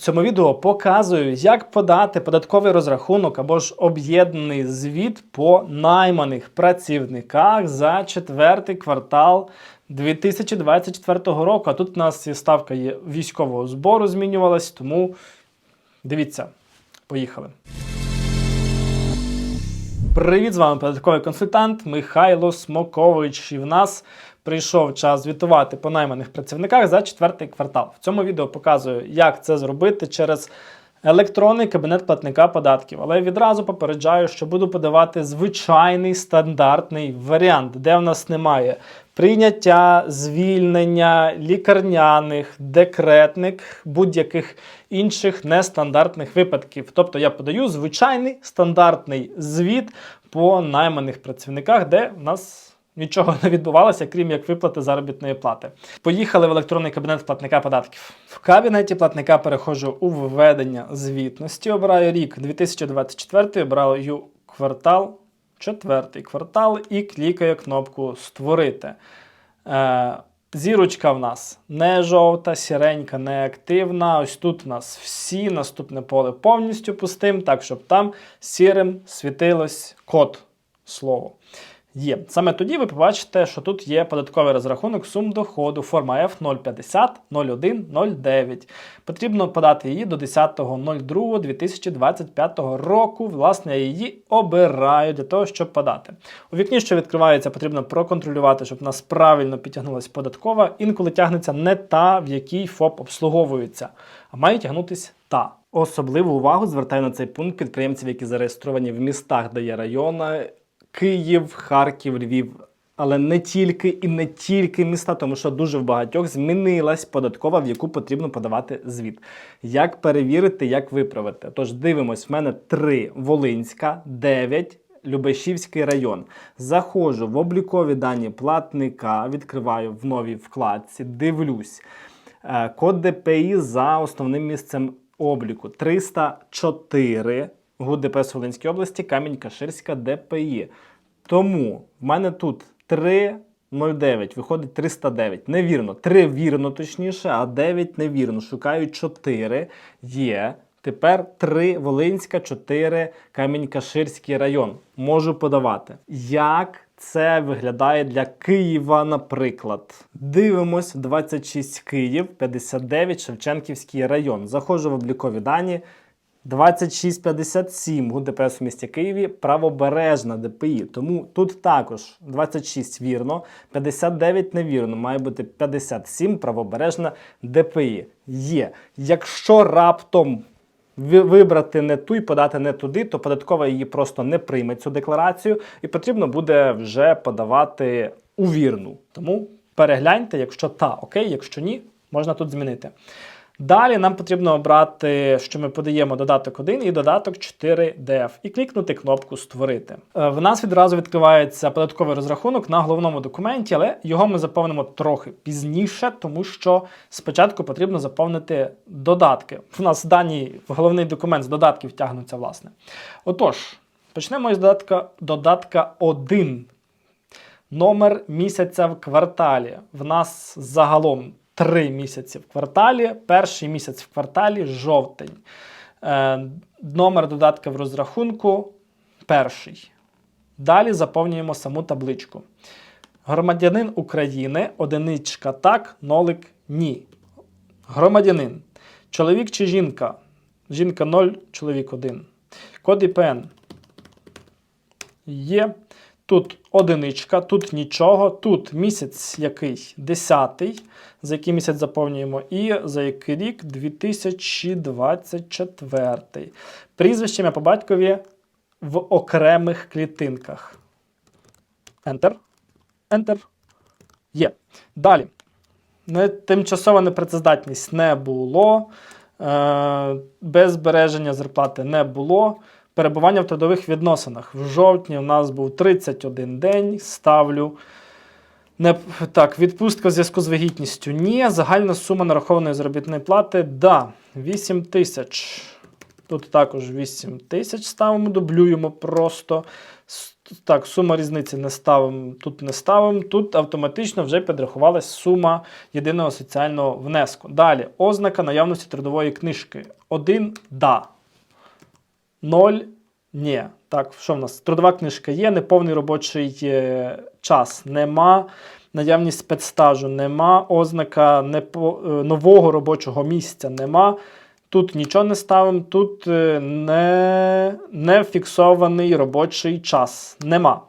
цьому відео показую, як подати податковий розрахунок або ж об'єднаний звіт по найманих працівниках за четвертий квартал 2024 року. А тут у нас ставка є військового збору змінювалась, тому дивіться, поїхали. Привіт, з вами податковий консультант Михайло Смокович. І в нас прийшов час звітувати по найманих працівниках за четвертий квартал. В цьому відео показую, як це зробити через електронний кабінет платника податків. Але відразу попереджаю, що буду подавати звичайний стандартний варіант, де в нас немає прийняття, звільнення, лікарняних, декретних, будь-яких інших нестандартних випадків. Тобто я подаю звичайний стандартний звіт по найманих працівниках, де в нас. Нічого не відбувалося, крім як виплати заробітної плати. Поїхали в електронний кабінет платника податків. В кабінеті платника переходжу у введення звітності. Обираю рік 2024, обираю квартал, четвертий квартал і клікаю кнопку Створити. Е, Зірочка в нас не жовта, сіренька, не активна. Ось тут у нас всі наступне поле повністю пустим, так щоб там сірим світилось код слово. Є. Саме тоді ви побачите, що тут є податковий розрахунок сум доходу, форма F050 01 09. Потрібно подати її до 10.02.2025 року. Власне, я її обираю для того, щоб подати. У вікні, що відкривається, потрібно проконтролювати, щоб нас правильно підтягнулася податкова. Інколи тягнеться не та, в якій ФОП обслуговується, а має тягнутися та. Особливу увагу звертаю на цей пункт підприємців, які зареєстровані в містах, де є райони, Київ, Харків, Львів. Але не тільки і не тільки міста, тому що дуже в багатьох змінилась податкова, в яку потрібно подавати звіт. Як перевірити, як виправити? Тож дивимось, в мене 3 Волинська, 9 Любешівський район. Заходжу в облікові дані платника, відкриваю в новій вкладці, дивлюсь. Е, Код ДПІ за основним місцем обліку 304 ГУ ДПС Волинській області, Камінь-Каширська ДПІ. Тому в мене тут 309, виходить 309. Невірно. 3 вірно, точніше, а 9 невірно. Шукаю 4. Є. Тепер 3 Волинська, 4 Камінь-Каширський район. Можу подавати. Як це виглядає для Києва, наприклад? Дивимось 26 Київ, 59 Шевченківський район. Заходжу в облікові дані. 2657 ГУ ДПС у місті Києві правобережна ДПІ. Тому тут також 26 вірно, 59 невірно, має бути 57 правобережна ДПІ. Є. Якщо раптом вибрати не ту і подати не туди, то податкова її просто не прийме цю декларацію, і потрібно буде вже подавати у вірну. Тому перегляньте, якщо та окей, якщо ні, можна тут змінити. Далі нам потрібно обрати, що ми подаємо додаток 1 і додаток 4DF, і клікнути кнопку Створити. Е, В нас відразу відкривається податковий розрахунок на головному документі, але його ми заповнимо трохи пізніше, тому що спочатку потрібно заповнити додатки. У нас дані в головний документ з додатків тягнуться, власне. Отож, почнемо із додатка, додатка 1. Номер місяця в кварталі. В нас загалом три місяці в кварталі. Перший місяць в кварталі жовтень. Е, номер додатка в розрахунку перший. Далі заповнюємо саму табличку. Громадянин України, одиничка так, нолик ні. Громадянин. Чоловік чи жінка? Жінка 0, чоловік 1. Код ІПН. Є. Тут одиничка, тут нічого, тут місяць який 10, за який місяць заповнюємо, і за який рік 2024. Прізвище ім'я по батькові в окремих клітинках. Enter. Enter. Є. Далі. Тимчасова непрацездатність не було. Е, без збереження зарплати не було. Перебування в трудових відносинах. В жовтні у нас був 31 день. Ставлю. Не, так, відпустка в зв'язку з вагітністю. Ні. Загальна сума нарахованої заробітної плати. Да. 8 тисяч. Тут також 8 тисяч ставимо, дублюємо просто. Так, сума різниці не ставимо, тут не ставимо. Тут автоматично вже підрахувалась сума єдиного соціального внеску. Далі, ознака наявності трудової книжки. 1 да. 0 ні. Так, що в нас? Трудова книжка є, неповний робочий е, час нема. Наявність спецстажу нема, ознака непо, е, нового робочого місця нема. Тут нічого не ставимо, тут е, не, не фіксований робочий час нема.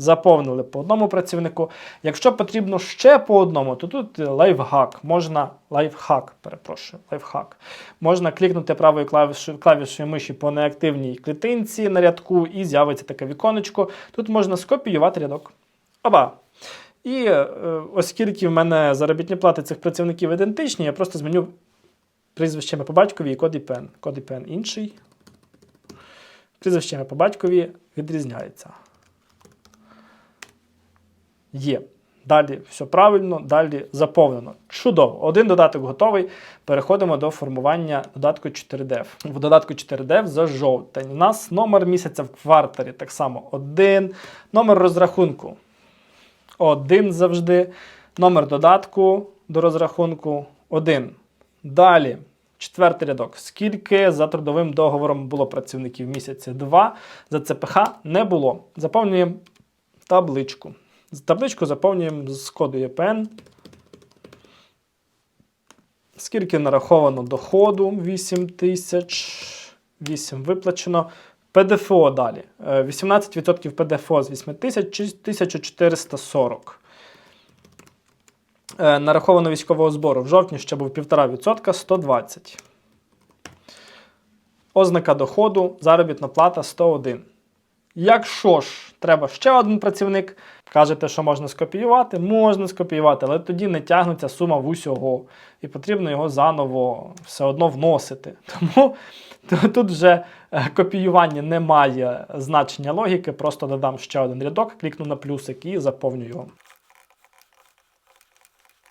Заповнили по одному працівнику. Якщо потрібно ще по одному, то тут лайфхак. Можна лайфхак, перепрошую, лайфхак. Можна клікнути правою клавішою, клавішою миші по неактивній клітинці на рядку, і з'явиться таке віконечко. Тут можна скопіювати рядок. Оба. І е, оскільки в мене заробітні плати цих працівників ідентичні, я просто зміню прізвище ім'я по батькові і код IPN. Код IPN інший. Прізвище ім'я по батькові відрізняється. Є. Далі все правильно, далі заповнено. Чудово. Один додаток готовий. Переходимо до формування додатку 4DEV. В додатку 4DEV за жовтень. У нас номер місяця в кварталі так само один. Номер розрахунку один завжди. Номер додатку до розрахунку один. Далі, четвертий рядок. Скільки за трудовим договором було працівників місяці? Два. За ЦПХ не було. Заповнюємо табличку. Табличку заповнюємо з коду ЄПН. Скільки нараховано доходу? 8 тисяч. 8 виплачено. ПДФО далі. Е, 18% ПДФО з 8 тисяч, чи 1440. Е, Нараховано військового збору. В жовтні ще був 1,5%, 120. Ознака доходу, заробітна плата 101. Якщо ж треба ще один працівник, кажете, що можна скопіювати, можна скопіювати, але тоді не тягнеться сума в усього. І потрібно його заново все одно вносити. Тому тут вже е, копіювання не має значення логіки, просто додам ще один рядок, клікну на плюсик і заповню його.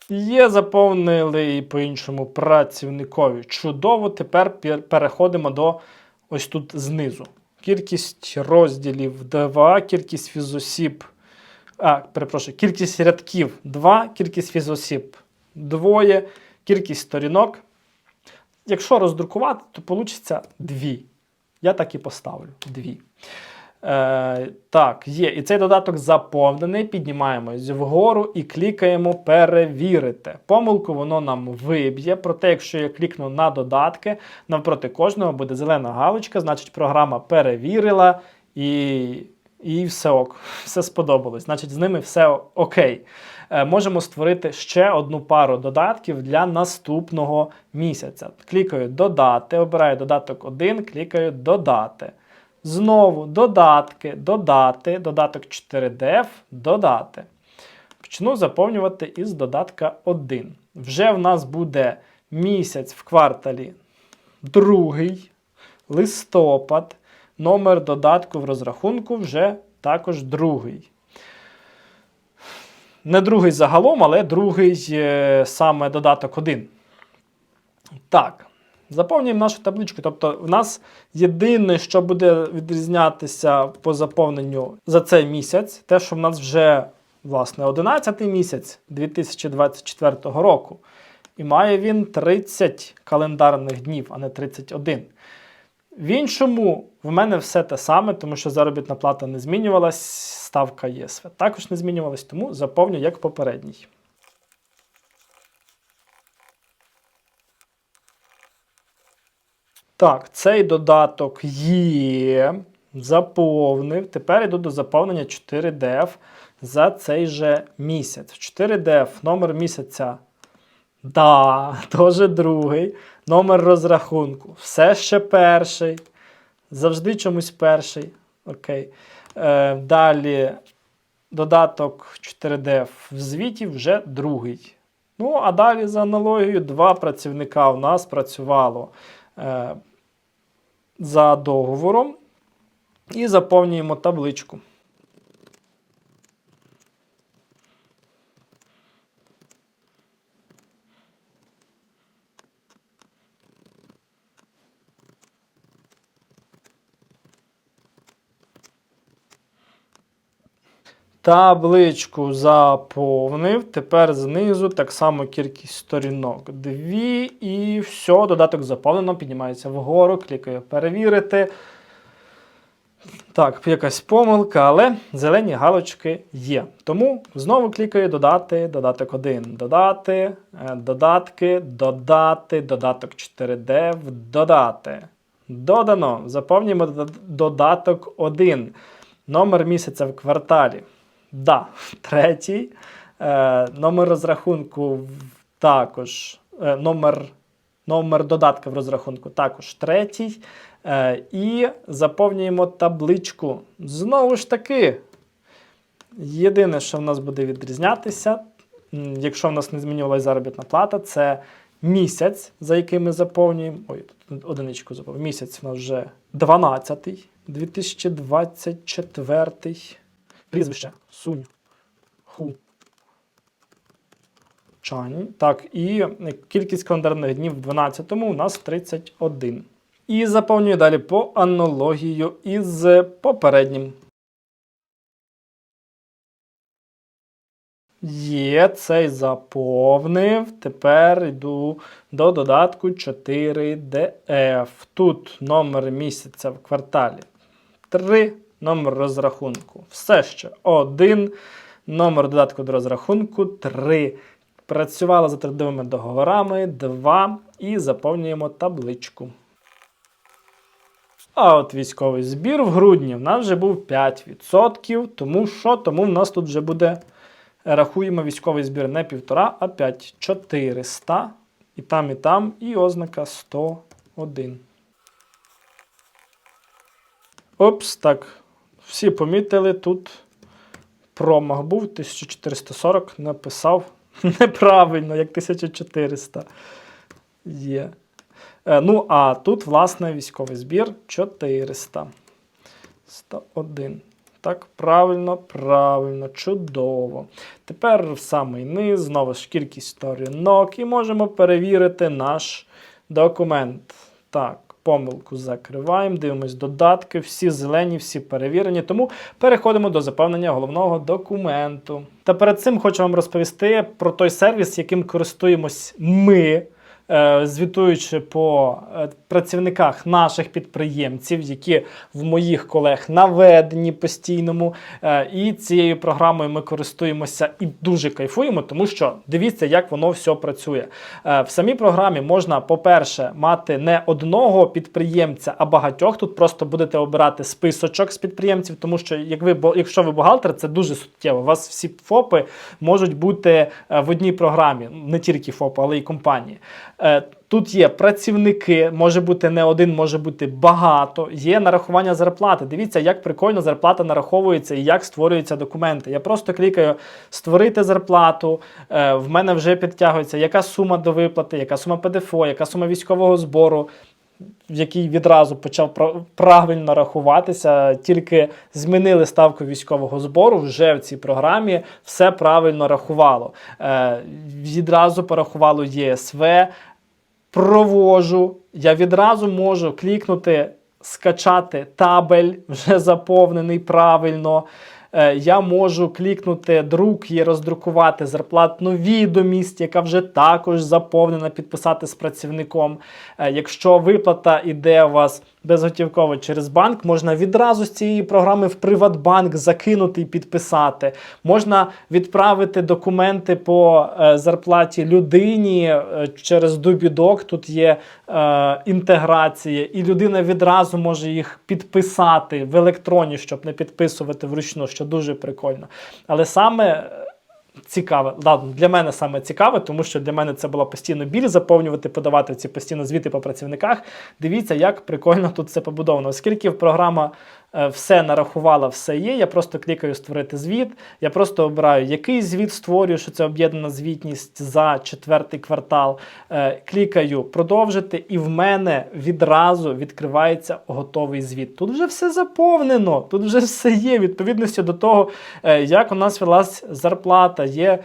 Є заповнили і по-іншому працівникові. Чудово, тепер переходимо до ось тут знизу. Кількість розділів 2, кількість фізосіб. А, перепрошую, кількість рядків 2, кількість фізосіб двоє, кількість сторінок. Якщо роздрукувати, то вийде 2. Я так і поставлю 2. Е, так, є. І цей додаток заповнений. Піднімаємось вгору і клікаємо перевірити. Помилку воно нам виб'є. Проте, якщо я клікну на додатки, навпроти кожного буде зелена галочка, значить програма перевірила і, і все ок, все сподобалось. Значить, з ними все окей. Е, можемо створити ще одну пару додатків для наступного місяця. Клікаю Додати, обираю додаток 1, клікаю Додати. Знову додатки, додати, додаток 4DF, додати. Почну заповнювати із додатка 1. Вже в нас буде місяць в кварталі другий, листопад, номер додатку в розрахунку вже також другий. Не другий загалом, але другий е, саме додаток 1. Так, заповнюємо нашу табличку. Тобто, в нас єдине, що буде відрізнятися по заповненню за цей місяць, те, що в нас вже власне 11 місяць 2024 року. І має він 30 календарних днів, а не 31. В іншому в мене все те саме, тому що заробітна плата не змінювалась, ставка ЄСВ також не змінювалась, тому заповню як попередній. Так, цей додаток є. Заповнив. Тепер йду до заповнення 4DF за цей же місяць. 4DF номер місяця. Да, теж другий. Номер розрахунку. Все ще перший. Завжди чомусь перший. Окей. Е, далі додаток 4D в звіті вже другий. Ну, а далі за аналогією, два працівника у нас працювало е, за договором. І заповнюємо табличку. Табличку заповнив. Тепер знизу так само кількість сторінок. Дві і все, додаток заповнено, піднімається вгору, клікаю перевірити. Так, якась помилка, але зелені галочки є. Тому знову клікаю додати, додаток 1, додати, е, додатки, додати, додаток 4D, додати. Додано. Заповнюємо додаток 1. Номер місяця в кварталі. Да, третій. Е, номер розрахунку також. Е, номер, номер додатка в розрахунку також третій. Е, і заповнюємо табличку. Знову ж таки, єдине, що в нас буде відрізнятися, якщо в нас не змінювалася заробітна плата, це місяць, за який ми заповнюємо. Ой, одиничку заповнюємо. Місяць в нас вже 12-й, 2024. Прізвище Сунь. Ху. Чані. Так, і кількість календарних днів в 12-му у нас 31. І заповнюю далі по аналогію із попереднім. Є, цей заповнив. Тепер йду до додатку 4DF. Тут номер місяця в кварталі 3, номер розрахунку. Все ще 1, номер додатку до розрахунку 3. Працювала за трудовими договорами 2 і заповнюємо табличку. А от військовий збір в грудні в нас вже був 5%. Тому що? Тому в нас тут вже буде, рахуємо військовий збір не 1,5, а 5. 400. І там, і там, і ознака 101. Опс, так. Всі помітили, тут промах був 1440, написав неправильно, як 1400. Є. Е, Ну, а тут, власне, військовий збір 400. 101. Так, правильно, правильно, чудово. Тепер в самий низ, знову ж кількість сторінок, і можемо перевірити наш документ. Так, помилку закриваємо, дивимось додатки, всі зелені, всі перевірені. Тому переходимо до заповнення головного документу. Та перед цим хочу вам розповісти про той сервіс, яким користуємось ми. Е, Звітуючи по е, працівниках наших підприємців, які в моїх колег наведені постійному. Е, І цією програмою ми користуємося і дуже кайфуємо, тому що дивіться, як воно все працює. В самій програмі можна, по-перше, мати не одного підприємця, а багатьох. Тут просто будете обирати списочок з підприємців, тому що як ви, якщо ви бухгалтер, це дуже суттєво. У вас всі ФОПи можуть бути в одній програмі, не тільки ФОПи, але й компанії. Е, Тут є працівники, може бути не один, може бути багато. Є нарахування зарплати. Дивіться, як прикольно зарплата нараховується і як створюються документи. Я просто клікаю створити зарплату. е, В мене вже підтягується, яка сума до виплати, яка сума ПДФО, яка сума військового збору. Який відразу почав правильно рахуватися, тільки змінили ставку військового збору. Вже в цій програмі все правильно рахувало. Е, відразу порахувало ЄСВ, провожу, я відразу можу клікнути, скачати табель, вже заповнений правильно. Е, Я можу клікнути друк і роздрукувати зарплатну відомість, яка вже також заповнена, підписати з працівником. Е, Якщо виплата іде у вас безготівково через банк, можна відразу з цієї програми в Приватбанк закинути і підписати. Можна відправити документи по е, зарплаті людині через Дубідок. Тут є е, інтеграція, і людина відразу може їх підписати в електроні, щоб не підписувати вручну, що дуже прикольно. Але саме. Цікаве, ладно, для мене саме цікаве, тому що для мене це була постійно біль заповнювати, подавати ці постійно звіти по працівниках. Дивіться, як прикольно тут це побудовано. Оскільки програма все нарахувала, все є. Я просто клікаю створити звіт. Я просто обираю, який звіт створюю, що це об'єднана звітність за четвертий квартал. Е, Клікаю продовжити, і в мене відразу відкривається готовий звіт. Тут вже все заповнено, тут вже все є. Відповідності до того, е, як у нас велась зарплата, є е,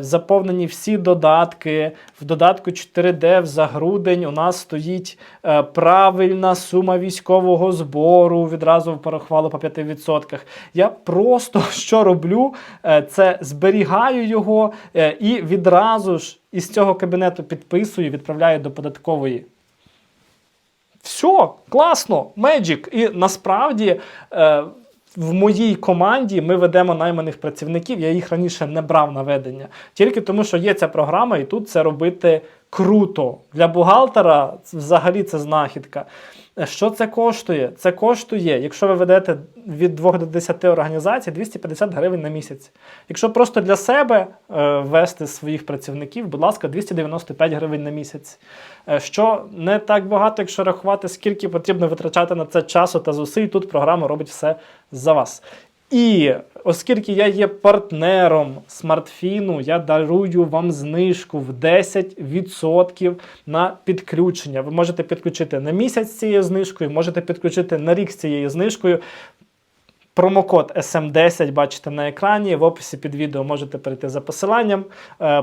заповнені всі додатки. В додатку 4D за грудень у нас стоїть е, правильна сума військового збору. Відразу порахувало по 5%. Я просто що роблю, е, це зберігаю його е, і відразу ж із цього кабінету підписую, відправляю до податкової. Все, класно, Magic. І насправді е, в моїй команді ми ведемо найманих працівників. Я їх раніше не брав на ведення. Тільки тому, що є ця програма, і тут це робити круто. Для бухгалтера взагалі це знахідка. Е, Що це коштує? Це коштує, якщо ви ведете від 2 до 10 організацій, 250 гривень на місяць. Якщо просто для себе е, вести своїх працівників, будь ласка, 295 гривень на місяць. Е, Що не так багато, якщо рахувати, скільки потрібно витрачати на це часу та зусиль, тут програма робить все за вас. І оскільки я є партнером смартфіну, я дарую вам знижку в 10% на підключення. Ви можете підключити на місяць цією знижкою, можете підключити на рік з цією знижкою. Промокод SM10 бачите на екрані. В описі під відео можете перейти за посиланням, е,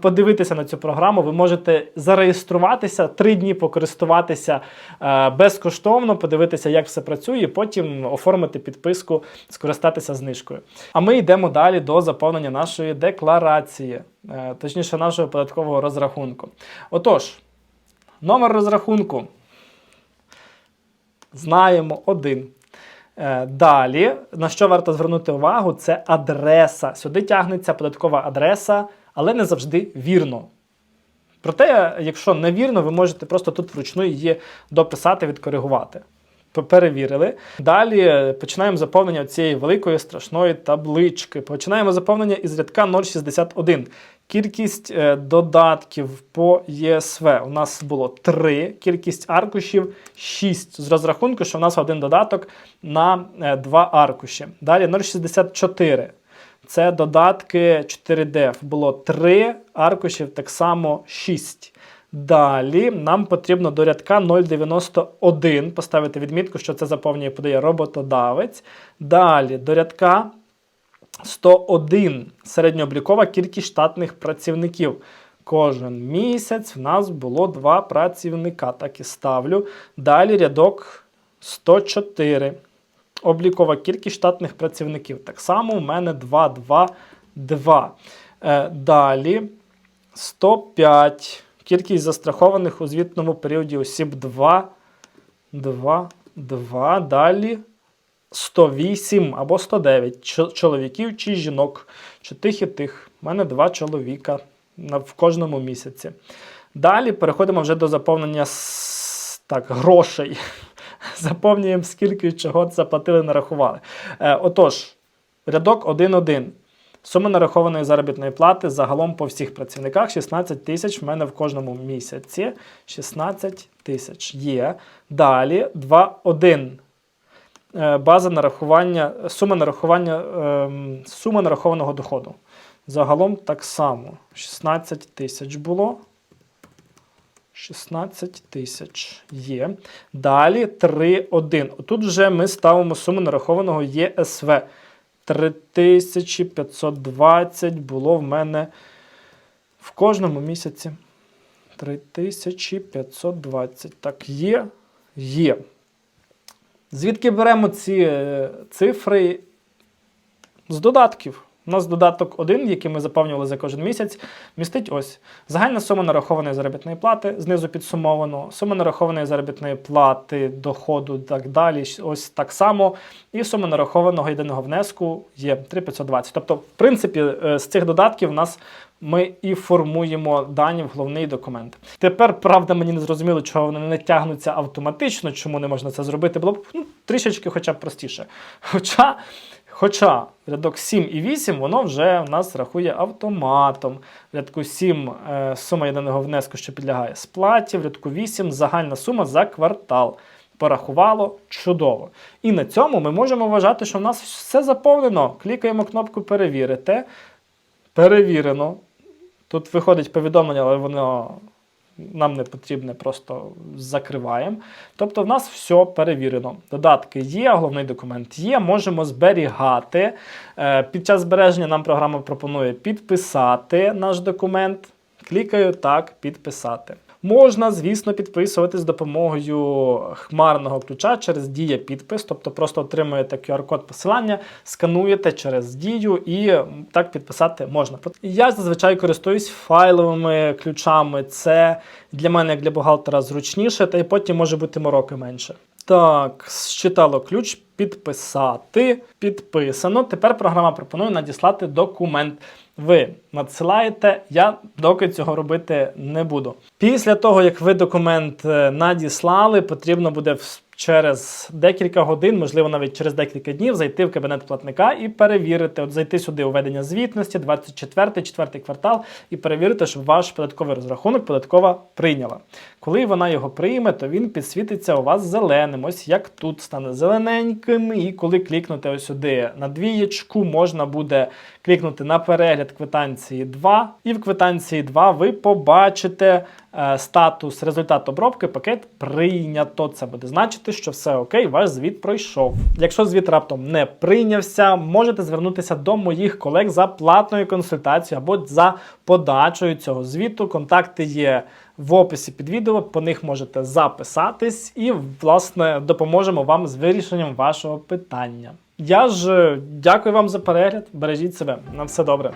подивитися на цю програму. Ви можете зареєструватися, три дні покористуватися е, безкоштовно, подивитися, як все працює, і потім оформити підписку, скористатися знижкою. А ми йдемо далі до заповнення нашої декларації, е, точніше, нашого податкового розрахунку. Отож, номер розрахунку. Знаємо один. Далі, на що варто звернути увагу, це адреса. Сюди тягнеться податкова адреса, але не завжди вірно. Проте, якщо невірно, ви можете просто тут вручну її дописати, відкоригувати. Перевірили. Далі е, починаємо заповнення цієї великої страшної таблички. Починаємо заповнення із рядка 061. Кількість е, додатків по ЄСВ у нас було 3, кількість аркушів 6. З розрахунку, що в нас один додаток на 2 аркуші. Далі 064. Це додатки 4D. Було 3 аркушів, так само 6. Далі нам потрібно до рядка 091 поставити відмітку, що це заповнює подає роботодавець. Далі до рядка 101 середньооблікова кількість штатних працівників. Кожен місяць в нас було два працівника. Так і ставлю. Далі рядок 104. Облікова кількість штатних працівників. Так само у мене 2, 2, 2. Е, далі 105. Кількість застрахованих у звітному періоді осіб 2, 2, 2. Далі 108 або 109 чоловіків чи жінок, чи тих і тих. У мене два чоловіка в кожному місяці. Далі переходимо вже до заповнення так, грошей. Заповнюємо, скільки чого заплатили, нарахували. Е, отож, рядок 1.1. Сума нарахованої заробітної плати загалом по всіх працівниках 16 тисяч в мене в кожному місяці. 16 тисяч є. Далі 2.1. Е, База нарахування, сума нарахування, ем, сума нарахованого доходу. Загалом так само. 16 тисяч було. 16 тисяч є. Далі 3.1. Тут вже ми ставимо суму нарахованого ЄСВ. 3520 було в мене в кожному місяці. 3520. Так, є. Є. Звідки беремо ці е, цифри? З додатків. У нас додаток 1, який ми заповнювали за кожен місяць, містить ось загальна сума нарахованої заробітної плати, знизу підсумовано, сума нарахованої заробітної плати, доходу так далі. Ось так само. І сума нарахованого єдиного внеску є 3520. Тобто, в принципі, е, з цих додатків у нас ми і формуємо дані в головний документ. Тепер, правда, мені не зрозуміло, чого вони не тягнуться автоматично, чому не можна це зробити. Було б ну, трішечки хоча б простіше. Хоча. Хоча рядок 7 і 8 воно вже в нас рахує автоматом. В рядку 7 е, сума єдиного внеску, що підлягає сплаті, в рядку 8 загальна сума за квартал. Порахувало чудово. І на цьому ми можемо вважати, що в нас все заповнено. Клікаємо кнопку Перевірити. Перевірено. Тут виходить повідомлення, але воно нам не потрібне, просто закриваємо. Тобто в нас все перевірено. Додатки є, головний документ є, можемо зберігати. Е, Під час збереження нам програма пропонує підписати наш документ. Клікаю так, підписати. Можна, звісно, підписувати з допомогою хмарного ключа через дія підпис, тобто просто отримуєте QR-код посилання, скануєте через дію і так підписати можна. Я зазвичай користуюсь файловими ключами. Це для мене, як для бухгалтера, зручніше, та й потім може бути мороки менше. Так, считало ключ підписати. Підписано. Тепер програма пропонує надіслати документ. Ви надсилаєте, я доки цього робити не буду. Після того, як ви документ е, надіслали, потрібно буде через декілька годин, можливо, навіть через декілька днів, зайти в кабінет платника і перевірити, от зайти сюди у ведення звітності, 24 четвертий квартал, і перевірити, щоб ваш податковий розрахунок податкова прийняла. Коли вона його прийме, то він підсвітиться у вас зеленим, ось як тут стане зелененьким. І коли клікнути ось сюди на двієчку, можна буде клікнути на перегляд квитанції 2. І в квитанції 2 ви побачите е, статус результат обробки, пакет прийнято. Це буде значити, що все окей, ваш звіт пройшов. Якщо звіт раптом не прийнявся, можете звернутися до моїх колег за платною консультацією або за подачею цього звіту. Контакти є в описі під відео, по них можете записатись і, власне, допоможемо вам з вирішенням вашого питання. Я ж е, дякую вам за перегляд. Бережіть себе. На все добре.